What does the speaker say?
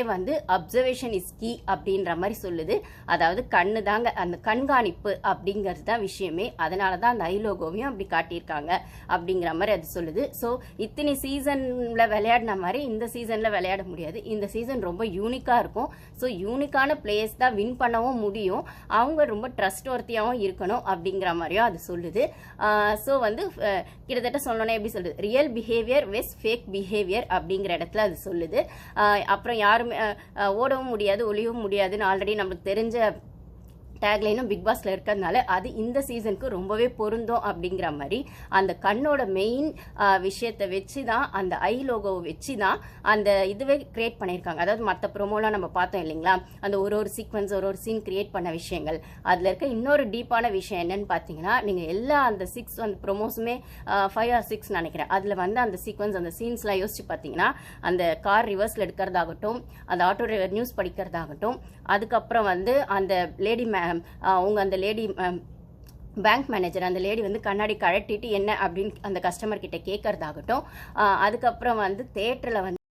வந்து observation is key அப்படின்ற மாதிரி சொல்லுது. அதாவது கண்ணு தாங்க அந்த கண்காணிப்பு அப்படிங்கிறது தான் விஷயமே. அதனால தான் அந்த ஐலோகோவையும் அப்படி காட்டியிருக்காங்க அப்படிங்கிற மாதிரி அது சொல்லுது. ஸோ இத்தனை சீசனில் விளையாடின மாதிரி இந்த சீசனில் விளையாட முடியாது. இந்த சீசன் ரொம்ப யூனிக்காக இருக்கும். ஸோ யூனிக்கான பிளேயர்ஸ் தான் வின் பண்ணவும் முடியும். அவங்க ரொம்ப ட்ரஸ்ட் ஒர்த்தியாகவும் இருக்கணும் அப்படிங்கிற மாதிரியும் அது சொல்லுது. ஸோ வந்து கிட்டத்தட்ட சொல்லணும்னா எப்படி சொல்லுது real behaviour vs fake behaviour அப்படிங்கிற இடத்துல அது சொல்லுது. அப்புறம் யார் யாருமே ஓடவும் முடியாது ஒளியவும் முடியாதுன்னு ஆல்ரெடி நம்மளுக்கு தெரிஞ்ச டேக்லைனும் பிக் பாஸ்ல இருக்கிறதுனால அது இந்த சீசனுக்கு ரொம்பவே பொருந்தும் அப்படிங்கிற மாதிரி அந்த கண்ணோட மெயின் விஷயத்தை வச்சு தான் அந்த ஐ லோகோவை வச்சு தான் அந்த இதுவே கிரியேட் பண்ணியிருக்காங்க. அதாவது மற்ற ப்ரோமோலாம் நம்ம பார்த்தோம் இல்லைங்களா? அந்த ஒரு ஒரு சீக்வன்ஸ் ஒரு ஒரு சீன் கிரியேட் பண்ண விஷயங்கள். அதில் இருக்க இன்னொரு டீப்பான விஷயம் என்னன்னு பார்த்தீங்கன்னா நீங்கள் எல்லா அந்த சிக்ஸ் அந்த ப்ரொமோஸுமே ஃபைவ் ஆர் சிக்ஸ் நினைக்கிறேன். அதில் வந்து அந்த சீக்வன்ஸ் அந்த சீன்ஸ்லாம் யோசிச்சு பார்த்தீங்கன்னா அந்த கார் ரிவர்ஸில் எடுக்கிறதாகட்டும் அந்த ஆட்டோ நியூஸ் படிக்கிறதாகட்டும் அதுக்கப்புறம் வந்து அந்த லேடி மே உங்கள் அந்த லேடி பேங்க் மேனேஜர் அந்த லேடி வந்து கண்ணாடி கழட்டிட்டு என்ன அப்படின்னு அந்த கஸ்டமர் கிட்ட கேட்கறதாகட்டும் அதுக்கப்புறம் வந்து தேட்டரில் வந்து